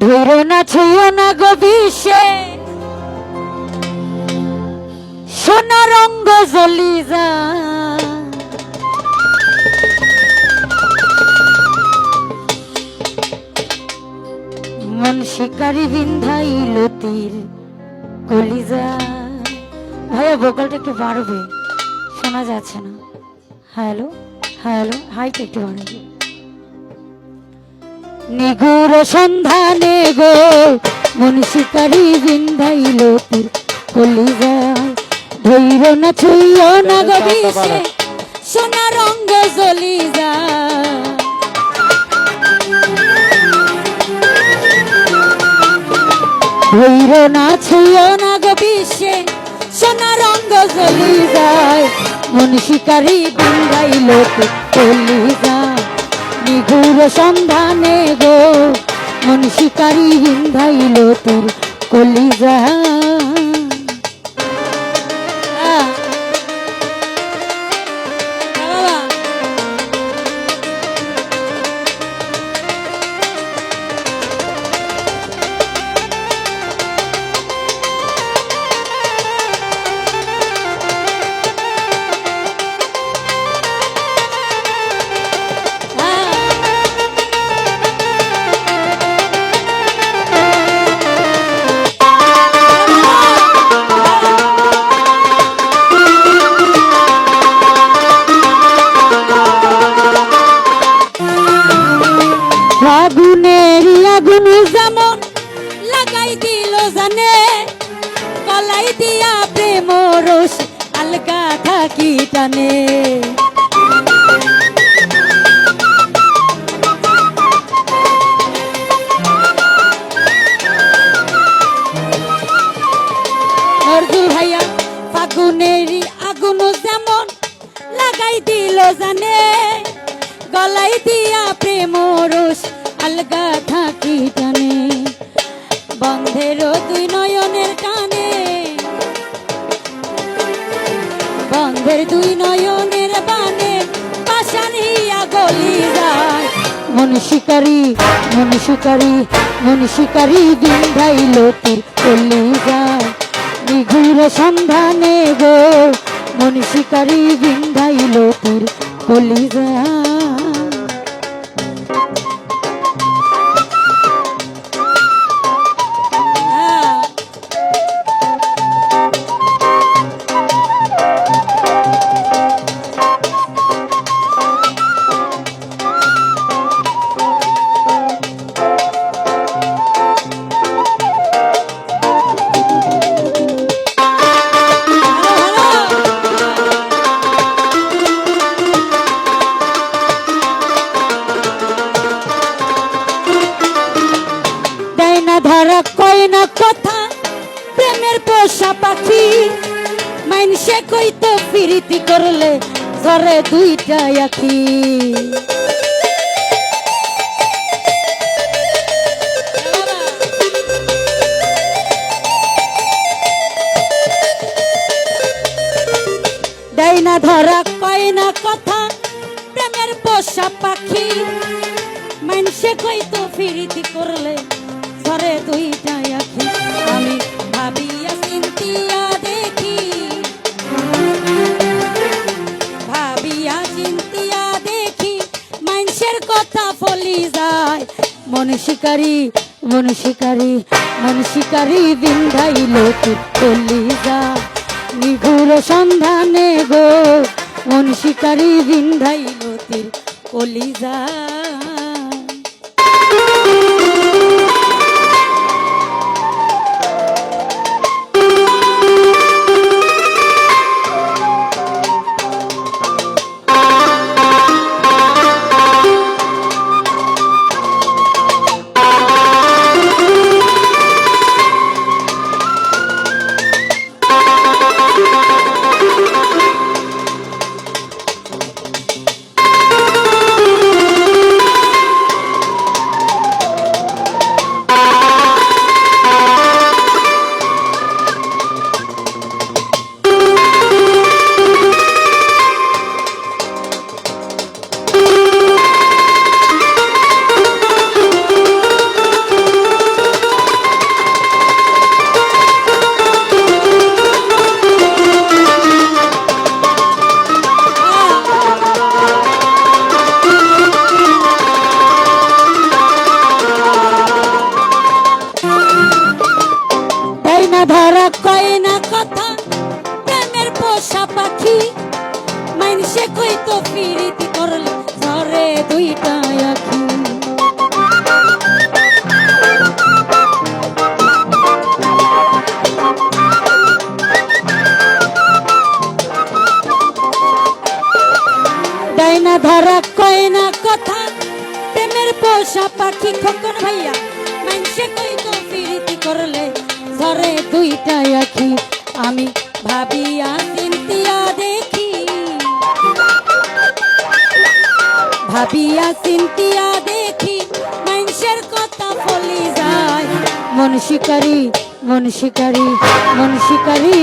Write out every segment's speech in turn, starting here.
ধরে না, ছুঁয়ো না গো বিষে। সোনা জ্বলি যা। মন শিকারি বিন্ধাইল তীর কলিজা। ভাইয়া, ভোকালটা একটু বাড়বে, শোনা যাচ্ছে না। হ্যালো? হ্যালো হাইটা একটু বাড়বে নিগুর সন্ধানে গো মন শিকারি বিন্ধাইল তীর কলিজা ধৈর না ছুইয় না গো বিষে সোনা রঙ্গ জ্বলি যা ধৈর না ছুঁয় না গো বিশ্বে সোনা রঙ্গ জ্বলি যায় মন শিকারি বিন্দাইল কলিজা নিগুর সন্ধানে গো মন শিকারি বিন্দাইল তোর কলি আগুন যেমন লাগাই দিল জানে। গলাই দিয়া প্রেম রস আলগা থাকি টানে। বন্ধের দুই নয়নের কানে। বন্ধের দুই নয়নের বানে পাশানিয়া গলি যায়। মন শিকারি মন শিকারি মন শিকারি বিন্ধাইল তীর চলি যায়। নিঘুর সন্ধানে গো মন শিকারি বিন্ধাইল তীর কলি মাইনসে কই তো ফিরিতি করলে ধরে দুইটা আখি। দেয় না ধরা, কয় না কথা, প্রেমের পোষা পাখি। মানুষে কই তো ফিরিতি করলে ধরে দুইটা আখি। আমি ভাবিয়া চিন্তিয়া কথা ফলি যায়। মন শিকারি মন শিকারি মন শিকারি বিন্ধাইল চলি যায়। নিঘুর সন্ধানে গো, মন শিকারি বিন্ধাইল কলি যায়। এত পীড়িতি করলে কথা। প্রেমের পোষা পাখি খোকন ভাইয়া মানুষে কই তো করলে ঝরে দুইটা আখি। আমি ভাবিয়া চিন্তিয়া ভাবিয়া চিন্তিয়া দেখি মানুষের কথা বলি যায়। মন শিকারী মন শিকারী মন শিকারি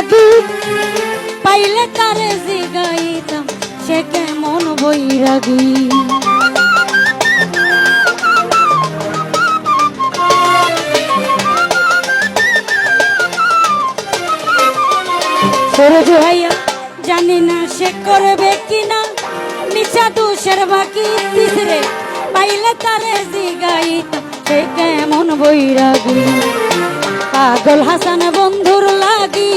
দুষের পাইলে তারে জিগাইতাম, সে কেমন বৈরাগী। সরজ ভাইয়া, জানি না সে করবে কিনা, মিছা দুষের বাকি তিসরে। পাইলে তারে জিগাইতাম, সে কেমন বৈরাগী। পাগল হাসান বন্ধুর লাগি।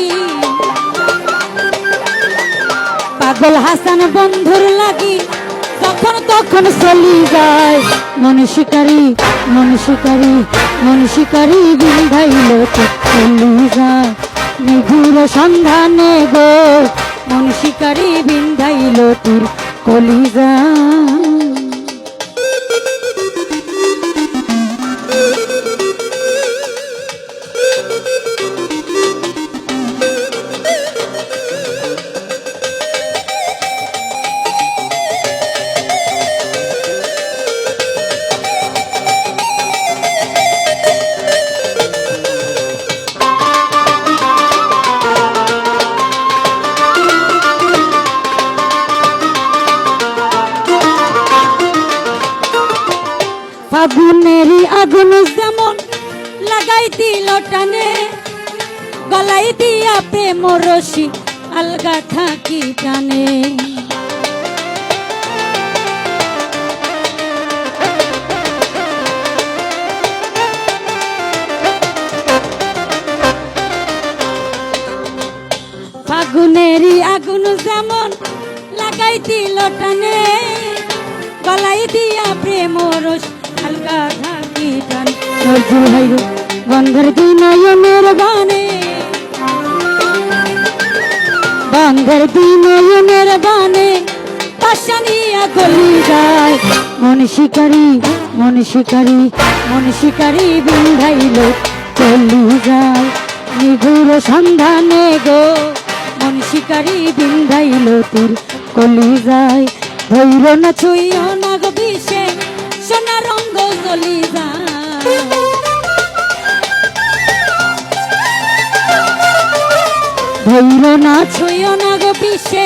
পাগল হাসান বন্ধুর লাগি। তখন তখন চলি যায়। মন শিকারি মন শিকারি মন শিকারি বিন্ধাইল চলি যায়। নিগুর সন্ধানে গো, মন শিকারি বিন্ধাইল তোর কলি আগুন যেমন লাগাই দিল টানে, গলাই দিয়া প্রেম রশি আলগা থাকি টানে। ফাগুনেরই আগুন যেমন লাগাই দিল টানে, গলাই দিয়া প্রেম রস হালকা টান নজরুল পাশানিয়া যায়। মন শিকারি মন শিকারি মন শিকারি বিন্ধাইল চলি যায়। নিগুর সন্ধানে গো, মন শিকারি বিন্ধাইল তোর কলি যায়। না ছুইও না গো বিষে সোনা রঙ্গ চলি যায়। ধৈর না ছুঁয় না গো পিসে,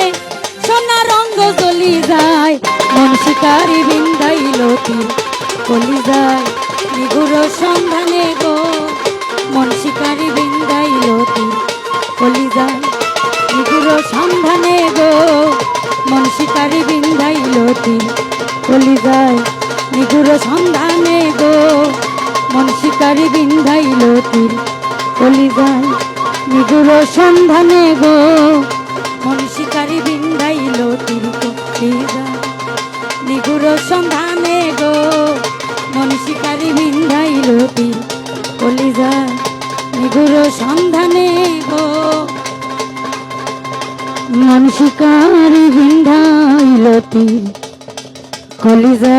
সোনা রঙ্গ চলি যায়, মন শিকারি বিন্দাইল তীর কলি যায়। নিগুর সন্ধানে গো, মন শিকারি বিন্দাইল তীর কলি যায়। নিগুর সন্ধানে গো, মন শিকারি বিন্দাইল তীর কলি যায়। নিগুর সন্ধানে গো মন শিকারি বিন্দাইল তীর, কলি যায় নিগুর সন্ধানে গো। মন শিকারি বিন্দাইল তীর, কলি যায় নিগুর সন্ধানে গো। মন শিকারি বিন্দাইল তীর, কলি যায় নিগুর সন্ধানে গো। মন শিকারি বিন্ধাইল তীর কলিজা